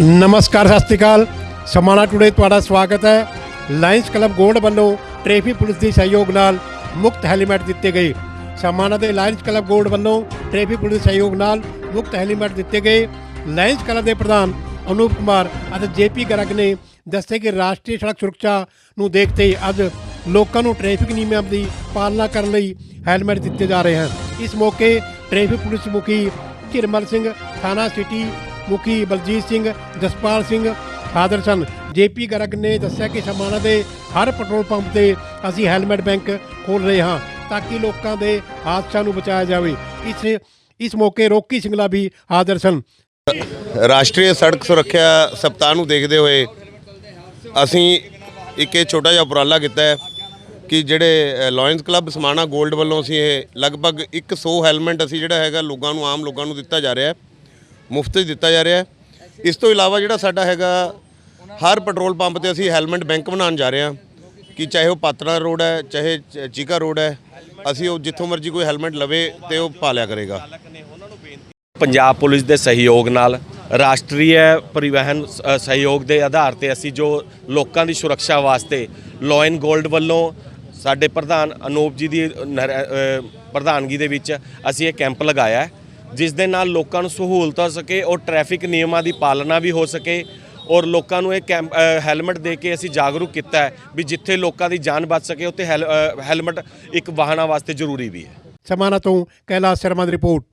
ਨਮਸਕਾਰ, ਸਤਿ ਸ਼੍ਰੀ ਅਕਾਲ। ਸਮਾਣਾ ਟੁਡੇ ਤੁਹਾਡਾ ਸਵਾਗਤ ਹੈ। ਲਾਇੰਸ ਕਲੱਬ ਗੋਲਡ ਵੱਲੋਂ ਟ੍ਰੈਫਿਕ ਪੁਲਿਸ ਦੇ ਸਹਿਯੋਗ ਨਾਲ ਮੁਕਤ ਹੈਲਮਟ ਦਿੱਤੇ ਗਏ। ਸਮਾਣਾ ਦੇ ਲਾਇੰਸ ਕਲੱਬ ਗੋਲਡ ਵੱਲੋਂ ਟ੍ਰੈਫਿਕ ਪੁਲਿਸ ਸਹਿਯੋਗ ਨਾਲ ਮੁਕਤ ਹੈਲਮਟ ਦਿੱਤੇ ਗਏ। ਲਾਇੰਸ ਕਲੱਬ ਦੇ ਪ੍ਰਧਾਨ ਅਨੂਪ ਕੁਮਾਰ ਅਤੇ ਜੇਪੀ ਗਰਗ ਨੇ ਦੱਸਿਆ ਕਿ ਰਾਸ਼ਟਰੀ ਸੜਕ ਸੁਰੱਖਿਆ ਨੂੰ ਦੇਖਦੇ ਅੱਜ ਲੋਕਾਂ ਨੂੰ ਟ੍ਰੈਫਿਕ ਨਿਯਮਾਂ ਦੀ ਪਾਲਣਾ ਕਰਨ ਲਈ ਹੈਲਮਟ ਦਿੱਤੇ ਜਾ ਰਹੇ ਹਨ। ਇਸ ਮੌਕੇ ਟ੍ਰੈਫਿਕ ਪੁਲਿਸ ਮੁਖੀ ਕਿਰਮਲ ਸਿੰਘ, ਥਾਣਾ ਸਿਟੀ ਮੁਖੀ ਬਲਜੀਤ ਸਿੰਘ, ਜਸਪਾਲ ਸਿੰਘ ਹਾਜ਼ਰ ਸਨ। ਜੇਪੀ ਗਰਗ ਨੇ ਦੱਸਿਆ ਕਿ ਸਮਾਨਾ ਦੇ ਹਰ ਪੈਟਰੋਲ ਪੰਪ ਤੇ ਅਸੀਂ ਹੈਲਮਟ ਬੈਂਕ ਖੋਲ ਰਹੇ ਹਾਂ ਤਾਂ ਕਿ ਲੋਕਾਂ ਦੇ ਹਾਦਸਿਆਂ ਨੂੰ ਬਚਾਇਆ ਜਾਵੇ। ਇਸ ਇਸ ਮੌਕੇ ਰੋਕੀ ਸਿੰਘਲਾ ਵੀ ਹਾਜ਼ਰ ਸਨ। ਰਾਸ਼ਟਰੀ ਸੜਕ ਸੁਰੱਖਿਆ ਸਪਤਾਹ ਨੂੰ ਦੇਖਦੇ ਹੋਏ ਅਸੀਂ ਇੱਕ ਇਹ ਛੋਟਾ ਜਿਹਾ ਉਪਰਾਲਾ ਕੀਤਾ ਹੈ ਕਿ ਜਿਹੜੇ ਲਾਇਨਸ ਕਲੱਬ ਸਮਾਣਾ 골ਡ ਵੱਲੋਂ ਅਸੀਂ ਇਹ ਲਗਭਗ 100 ਹੈਲਮਟ ਅਸੀਂ ਜਿਹੜਾ ਹੈਗਾ ਲੋਕਾਂ ਨੂੰ, ਆਮ ਲੋਕਾਂ ਨੂੰ ਦਿੱਤਾ ਜਾ ਰਿਹਾ ਹੈ। ਮੁਫਤ ਹੀ ਦਿੱਤਾ ਜਾ ਰਿਹਾ ਹੈ। ਇਸ ਤੋਂ ਇਲਾਵਾ ਜਿਹੜਾ ਸਾਡਾ ਹੈਗਾ ਹਰ ਪੈਟਰੋਲ ਪੰਪ ਤੇ ਅਸੀਂ ਹੈਲਮਟ ਬੈਂਕ ਬਣਾਉਣ ਜਾ ਰਹੇ ਹਾਂ ਕਿ ਚਾਹੇ ਉਹ ਪਾਤਰਾ ਰੋਡ ਹੈ ਚਾਹੇ ਚ- ਚੀਕਾ ਰੋਡ ਹੈ ਅਸੀਂ ਉਹ ਜਿੱਥੋਂ ਮਰਜ਼ੀ ਕੋਈ ਹੈਲਮਟ ਲਵੇ ਤੇ ਉਹ ਪਾ ਲਿਆ ਕਰੇਗਾ। ਪੰਜਾਬ ਪੁਲਿਸ ਦੇ ਸਹਿਯੋਗ ਨਾਲ ਰਾਸ਼ਟਰੀ ਪਰਿਵਹਨ ਸ- ਅ, ਸਹਿਯੋਗ ਦੇ ਆਧਾਰ ਤੇ ਅਸੀਂ ਜੋ ਲੋਕਾਂ ਦੀ ਸੁਰੱਖਿਆ ਵਾਸਤੇ ਲੋਇਨ ਗੋਲਡ ਵੱਲੋਂ ਸਾਡੇ ਪ੍ਰਧਾਨ ਅਨੂਪ ਜੀ ਦੀ ਨਰ- ਅ, ਪ੍ਰਧਾਨਗੀ ਦੇ ਵਿੱਚ ਅਸੀਂ ਇਹ ਕੈਂਪ ਲਗਾਇਆ ਹੈ, ਜਿਸ ਦੇ ਨਾਲ ਲੋਕਾਂ ਨੂੰ ਸਹੂਲਤ ਹੋ ਸਕੇ ਔਰ ਟ੍ਰੈਫਿਕ ਨਿਯਮਾਂ ਦੀ ਪਾਲਣਾ ਵੀ ਹੋ ਸਕੇ ਔਰ ਲੋਕਾਂ ਨੂੰ ਇਹ ਕੈਂਪ ਹੈਲਮਟ ਦੇ ਕੇ ਅਸੀਂ ਜਾਗਰੂਕ ਕੀਤਾ ਹੈ ਵੀ ਜਿੱਥੇ ਲੋਕਾਂ ਦੀ ਜਾਨ ਬਚ ਸਕੇ ਉੱਥੇ ਹੈਲ- ਹੈਲਮਟ ਇੱਕ ਵਾਹਨਾਂ ਵਾਸਤੇ ਜ਼ਰੂਰੀ ਵੀ ਹੈ। ਸਮਾਨਾ ਤੋਂ ਕੈਲਾਸ਼ ਸ਼ਰਮਾ ਦੀ ਰਿਪੋਰਟ।